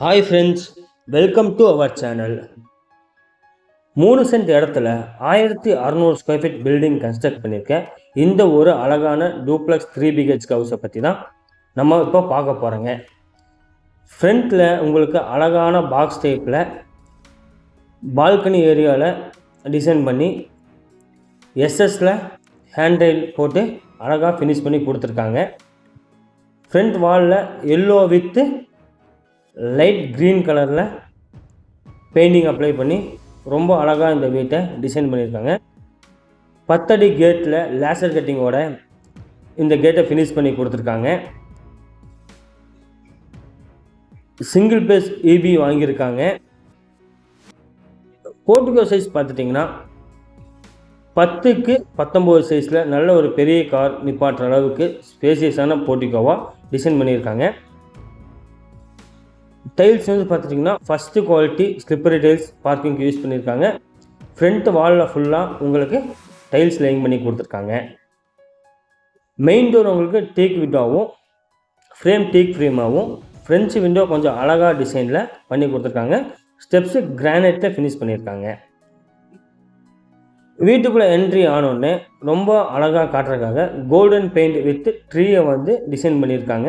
Hi friends welcome to our channel மூணு cent இடத்துல ஆயிரத்தி அறநூறு ஸ்கொயர் ஃபீட் பில்டிங் கன்ஸ்ட்ரக்ட் பண்ணியிருக்கேன். இந்த ஒரு அழகான டூப்ளக்ஸ் த்ரீ பிஹெச் ஹவுஸை பற்றி தான் நம்ம இப்போ பார்க்க போகிறோங்க ஃப்ரண்ட்டில் உங்களுக்கு அழகான பாக்ஸ் டைப்பில் பால்கனி ஏரியாவில் டிசைன் பண்ணி எஸ்எஸில் ஹேண்ட்ரைல் போட்டு அழகாக ஃபினிஷ் பண்ணி கொடுத்துருக்காங்க. ஃப்ரண்ட் வாலில் எல்லோ வித்து லைட் க்ரீன் கலரில் பெயிண்டிங் அப்ளை பண்ணி ரொம்ப அழகாக இந்த வீட்டை டிசைன் பண்ணியிருக்காங்க. பத்தடி கேட்டில் லேசர் கட்டிங்கோட இந்த கேட்டை ஃபினிஷ் பண்ணி கொடுத்துருக்காங்க. சிங்கிள் பேஸ் இபி வாங்கியிருக்காங்க. போர்ட்டுகோ சைஸ் பார்த்துட்டிங்கன்னா பத்துக்கு பத்தொம்போது சைஸில் நல்ல ஒரு பெரிய கார் நிப்பாட்டுற அளவுக்கு ஸ்பேசியஸான போர்ட்டிகோவாக டிசைன் பண்ணியிருக்காங்க. டைல்ஸ் வந்து பார்த்துட்டிங்கன்னா ஃபஸ்ட்டு குவாலிட்டி ஸ்லிப்பரி டைல்ஸ் பார்க்கிங்க்கு யூஸ் பண்ணியிருக்காங்க ஃப்ரண்ட் வாலில் ஃபுல்லாக உங்களுக்கு டைல்ஸ் லேயிங் பண்ணி கொடுத்துருக்காங்க. மெயின் டோர் உங்களுக்கு டீக் விண்டோவும் ஃப்ரேம் டீக் ஃப்ரேமாகவும் ஃப்ரெஞ்சு விண்டோ கொஞ்சம் அழகாக டிசைனில் பண்ணி கொடுத்துருக்காங்க. ஸ்டெப்ஸு கிரானைட்டில் ஃபினிஷ் பண்ணியிருக்காங்க வீட்டுக்குள்ளே என்ட்ரி ஆனோடனே ரொம்ப அழகாக காட்டுறதுக்காக கோல்டன் பெயிண்ட் வித் ட்ரீயை வந்து டிசைன் பண்ணியிருக்காங்க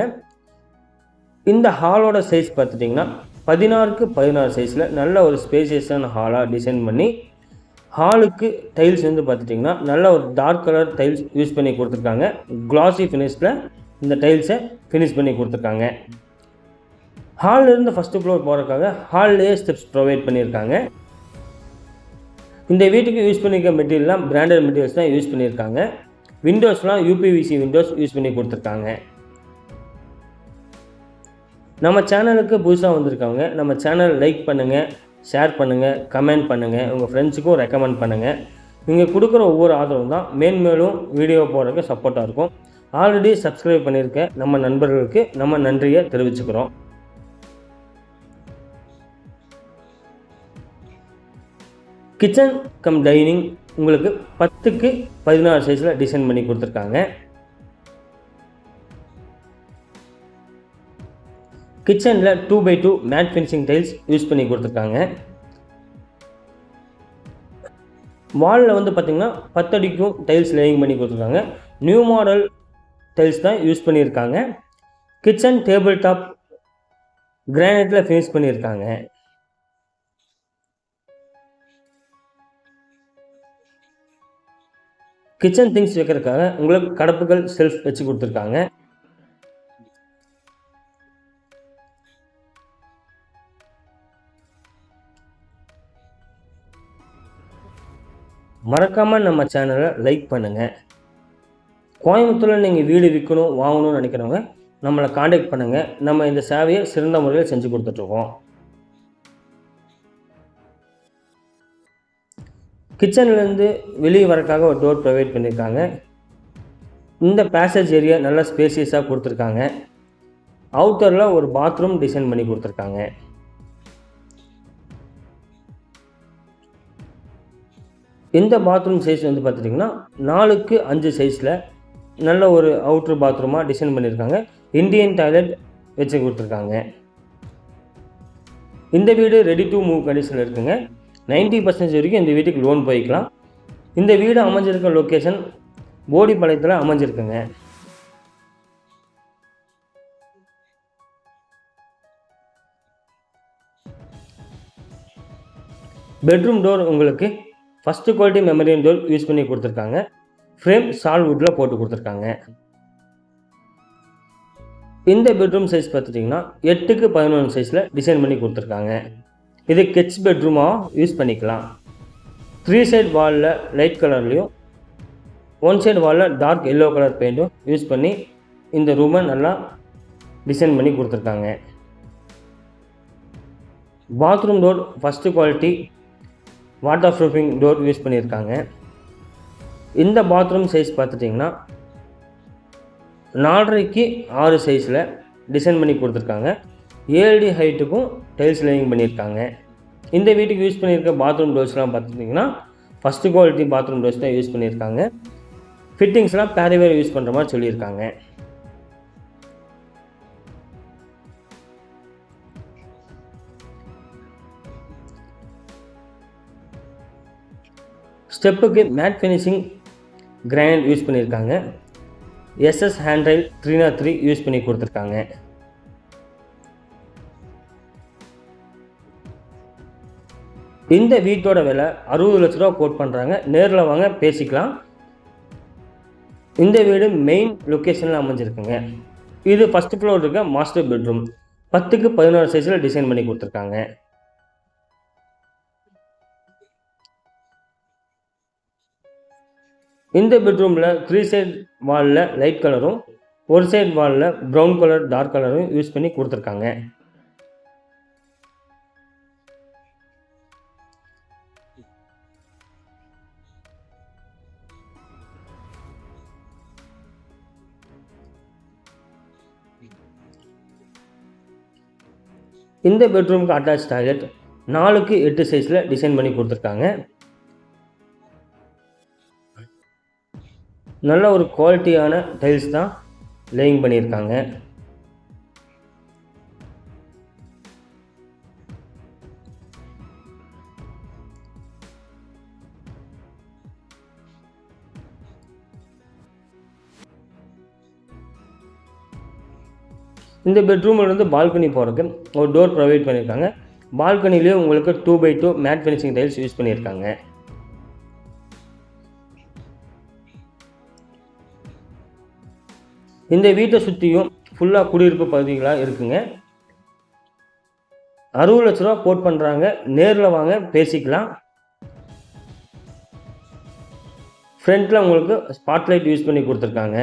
இந்த ஹாலோட சைஸ் பார்த்துட்டிங்கன்னா பதினாறுக்கு பதினாறு சைஸில் நல்ல ஒரு ஸ்பேசியஸான ஹாலாக டிசைன் பண்ணி ஹாலுக்கு டைல்ஸ் வந்து பார்த்துட்டிங்கன்னா நல்ல ஒரு டார்க் கலர் டைல்ஸ் யூஸ் பண்ணி கொடுத்துருக்காங்க. க்ளாஸி ஃபினிஷில் இந்த டைல்ஸை ஃபினிஷ் பண்ணி கொடுத்துருக்காங்க. ஹால்லேருந்து ஃபஸ்ட்டு ஃப்ளோர் போகிறதுக்காக ஹால்லேயே ஸ்டெப்ஸ் ப்ரொவைட் பண்ணியிருக்காங்க. இந்த வீட்டுக்கு யூஸ் பண்ணிக்க மெட்டீரியல்லாம் பிராண்டட் மெட்டீரியல்ஸ் தான் யூஸ் பண்ணியிருக்காங்க. விண்டோஸ்லாம் யூபிவிசி விண்டோஸ் யூஸ் பண்ணி கொடுத்துருக்காங்க. நம்ம சேனலுக்கு புதுசாக வந்திருக்கவங்க நம்ம சேனல் லைக் பண்ணுங்கள் ஷேர் பண்ணுங்கள் கமெண்ட் பண்ணுங்கள் உங்கள் ஃப்ரெண்ட்ஸுக்கும் ரெக்கமெண்ட் பண்ணுங்கள் நீங்கள் கொடுக்குற ஒவ்வொரு ஆதரவும் தான் மேன்மேலும் வீடியோ போடுறதுக்கு சப்போர்ட்டாக இருக்கும். ஆல்ரெடி சப்ஸ்கிரைப் பண்ணியிருக்க நம்ம நண்பர்களுக்கு நம்ம நன்றியை தெரிவிச்சுக்கிறோம். கிச்சன் கம் டைனிங் உங்களுக்கு பத்துக்கு பதினாறு சைஸில் டிசைன் பண்ணி கொடுத்துருக்காங்க. கிச்சனில் two by two matt finishing tiles use பண்ணி கொடுத்துருக்காங்க. வாலில் வந்து பார்த்திங்கன்னா பத்தடிக்கும் டைல்ஸ் லேயிங் பண்ணி கொடுத்துருக்காங்க. நியூ மாடல் டைல்ஸ் தான் யூஸ் பண்ணியிருக்காங்க. கிச்சன் டேபிள் டாப் கிரானைட்டில் ஃபினிஷ் பண்ணியிருக்காங்க. கிச்சன் திங்ஸ் வைக்கிறதுக்காக உங்களுக்கு கடப்புகள் செல்ஃப் வச்சு கொடுத்துருக்காங்க. மறக்காமல் நம்ம சேனலை லைக் பண்ணுங்கள் கோயம்புத்தூரில் நீங்கள் வீடு விற்கணும் வாங்கணும்னு நினைக்கிறவங்க நம்மளை காண்டாக்ட் பண்ணுங்கள் நம்ம இந்த சேவையை சிறந்த முறையில் செஞ்சு கொடுத்துட்ருக்கோம். கிச்சன்லேருந்து வெளியே வரக்காக ஒரு டோர் ப்ரொவைட் பண்ணியிருக்காங்க இந்த பேசேஜ் ஏரியா நல்லா ஸ்பேசியஸாக கொடுத்துருக்காங்க. அவுட்டரில் ஒரு பாத்ரூம் டிசைன் பண்ணி கொடுத்துருக்காங்க. இந்த பாத்ரூம் சைஸ் வந்து பார்த்துட்டிங்கன்னா நாலுக்கு அஞ்சு சைஸில் நல்ல ஒரு அவுட்ரு பாத்ரூமாக டிசைன் பண்ணியிருக்காங்க இந்தியன் டாய்லெட் வச்சு கொடுத்துருக்காங்க. இந்த வீடு ரெடி டு மூவ் கண்டிஷனில் இருக்குங்க. நைன்ட்டி பர்சன்டேஜ் வரைக்கும் இந்த வீட்டுக்கு லோன் போய்க்கலாம். இந்த வீடு அமைஞ்சிருக்க லொக்கேஷன் போடிப்பாளையத்தில் அமைஞ்சிருக்குங்க. பெட்ரூம் டோர் உங்களுக்கு ஃபஸ்ட்டு குவாலிட்டி மெமரியன் டோல் யூஸ் பண்ணி கொடுத்துருக்காங்க. ஃப்ரேம் சால்வுட்டில் போட்டு கொடுத்துருக்காங்க. இந்த பெட்ரூம் சைஸ் பார்த்துட்டிங்கன்னா எட்டுக்கு பதினொன்று சைஸில் டிசைன் பண்ணி கொடுத்துருக்காங்க. இது கெட்ச் பெட்ரூமாக யூஸ் பண்ணிக்கலாம். த்ரீ சைட் வாலில் லைட் கலர்லேயும் ஒன் சைடு வாலில் டார்க் எல்லோ கலர் பெயிண்ட்டும் யூஸ் பண்ணி இந்த ரூமை நல்லா டிசைன் பண்ணி கொடுத்துருக்காங்க. Bathroom door first quality water proofing door use பண்ணியிருக்காங்க. இந்த பாத்ரூம் சைஸ் பார்த்துட்டிங்கன்னா நாலரைக்கு ஆறு சைஸில் டிசைன் பண்ணி கொடுத்துருக்காங்க. ஏழு ஹைட்டுக்கும் டைல்ஸ் லேயிங் பண்ணியிருக்காங்க. இந்த வீட்டுக்கு யூஸ் பண்ணியிருக்க பாத்ரூம் டோர்ஸ்லாம் பார்த்துட்டிங்கன்னா ஃபஸ்ட்டு குவாலிட்டி பாத்ரூம் டோர்ஸ் தான் யூஸ் பண்ணியிருக்காங்க. ஃபிட்டிங்ஸ்லாம் பேரிவேர் யூஸ் பண்ணுற மாதிரி சொல்லியிருக்காங்க. ஸ்டெப்புக்கு மேட் ஃபினிஷிங் கிரானைட் யூஸ் பண்ணியிருக்காங்க. SS handrail three naught three use பண்ணி கொடுத்துருக்காங்க. இந்த வீட்டோட விலை அறுபது லட்ச ரூபா கோட் பண்ணுறாங்க நேரில் வாங்க பேசிக்கலாம். இந்த வீடு மெயின் லொக்கேஷனில் அமைஞ்சிருக்குங்க. இது ஃபஸ்ட் ஃப்ளோர் இருக்க மாஸ்டர் பெட்ரூம் பத்துக்கு பதினோரு சைஸில் டிசைன் பண்ணி கொடுத்துருக்காங்க. இந்த பெட்ரூமில் த்ரீ சைட் வாலில் லைட் கலரும் ஒரு சைடு வாலில் ப்ரௌன் கலர் டார்க் கலரும் யூஸ் பண்ணி கொடுத்துருக்காங்க. இந்த பெட்ரூமுக்கு அட்டாச் டாய்லெட் நாலுக்கு எட்டு சைஸில் டிசைன் பண்ணி கொடுத்துருக்காங்க. நல்ல ஒரு குவாலிட்டியான டைல்ஸ் தான் லேயிங் பண்ணியிருக்காங்க. இந்த பெட்ரூம்லேருந்து பால்கனி போகிறதுக்கு ஒரு டோர் ப்ரொவைட் பண்ணியிருக்காங்க. பால்கனிலேயே உங்களுக்கு two by two matt finishing tiles use பண்ணியிருக்காங்க. இந்த வீட்டை சுற்றியும் ஃபுல்லாக குடியிருப்பு பகுதிகளாக இருக்குங்க. அறுபது லட்ச ரூபா கோட் பண்ணுறாங்க நேரில் வாங்க பேசிக்கலாம். ஃப்ரண்ட்டில் உங்களுக்கு ஸ்பாட்லைட் யூஸ் பண்ணி கொடுத்துருக்காங்க.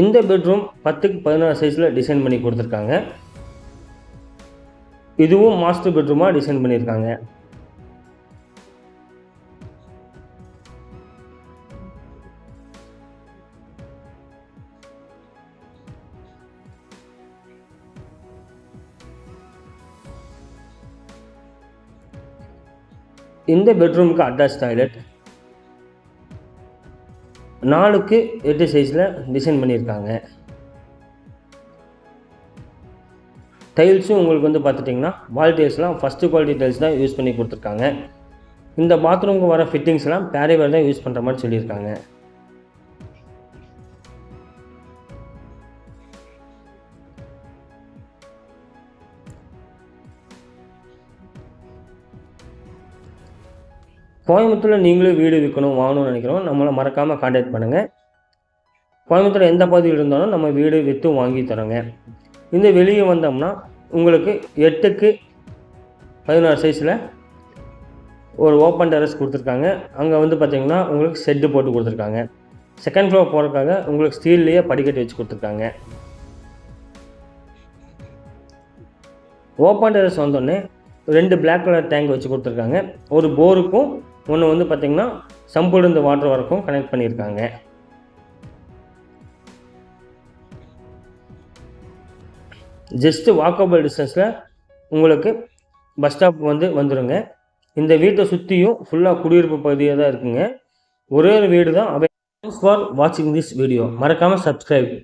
இந்த பெட்ரூம் பத்துக்கு பதினாறு சைஸில் டிசைன் பண்ணி கொடுத்துருக்காங்க. இதுவும் மாஸ்டர் பெட்ரூமாக டிசைன் பண்ணியிருக்காங்க. இந்த பெட்ரூமுக்கு அட்டாச் டாய்லெட் நாலுக்கு எட்டு சைஸில் டிசைன் பண்ணியிருக்காங்க. டைல்ஸும் உங்களுக்கு வந்து பார்த்துட்டிங்கன்னா வால் டைல்ஸ்லாம் ஃபஸ்ட்டு குவாலிட்டி டைல்ஸ் தான் யூஸ் பண்ணி கொடுத்துருக்காங்க. இந்த பாத்ரூமுக்கு வர ஃபிட்டிங்ஸ்லாம் பேரேவர் தான் யூஸ் பண்ணுற மாதிரி சொல்லியிருக்காங்க. கோயம்புத்தூரில் நீங்களும் வீடு விற்கணும் வாங்கணும்னு நினைக்கிறோம் நம்மளை மறக்காமல் காண்டாக்ட் பண்ணுங்கள் கோயம்புத்தூர் எந்த பகுதியில் இருந்தாலும் நம்ம வீடு விற்று வாங்கி தரோங்க. இந்த வெளியே வந்தோம்னா உங்களுக்கு எட்டுக்கு பதினாறு சைஸில் ஒரு ஓப்பன் டெரஸ் கொடுத்துருக்காங்க. அங்கே வந்து பார்த்திங்கன்னா உங்களுக்கு ஷெட்டு போட்டு கொடுத்துருக்காங்க. செகண்ட் ஃப்ளோர் போகிறதுக்காக உங்களுக்கு ஸ்டீல்லையே படிக்கட்டு வச்சு கொடுத்துருக்காங்க. ஓப்பன் டெரஸ் வந்தோடனே ரெண்டு பிளாக் கலர் டேங்க் வச்சு கொடுத்துருக்காங்க. ஒரு போருக்கும் ஒன்று வந்து பார்த்திங்கன்னா சம்புலேருந்து வாட்டர் வரைக்கும் கனெக்ட் பண்ணியிருக்காங்க. ஜஸ்ட்டு வாக்கபிள் டிஸ்டன்ஸில் உங்களுக்கு பஸ் ஸ்டாப் வந்து வந்துடுங்க இந்த வீட்டை சுற்றியும் ஃபுல்லாக குடியிருப்பு பகுதியாக தான் இருக்குங்க. ஒரே ஒரு வீடு தான் அவை ஃபார் வாட்சிங் திஸ் வீடியோ மறக்காமல் சப்ஸ்கிரைப்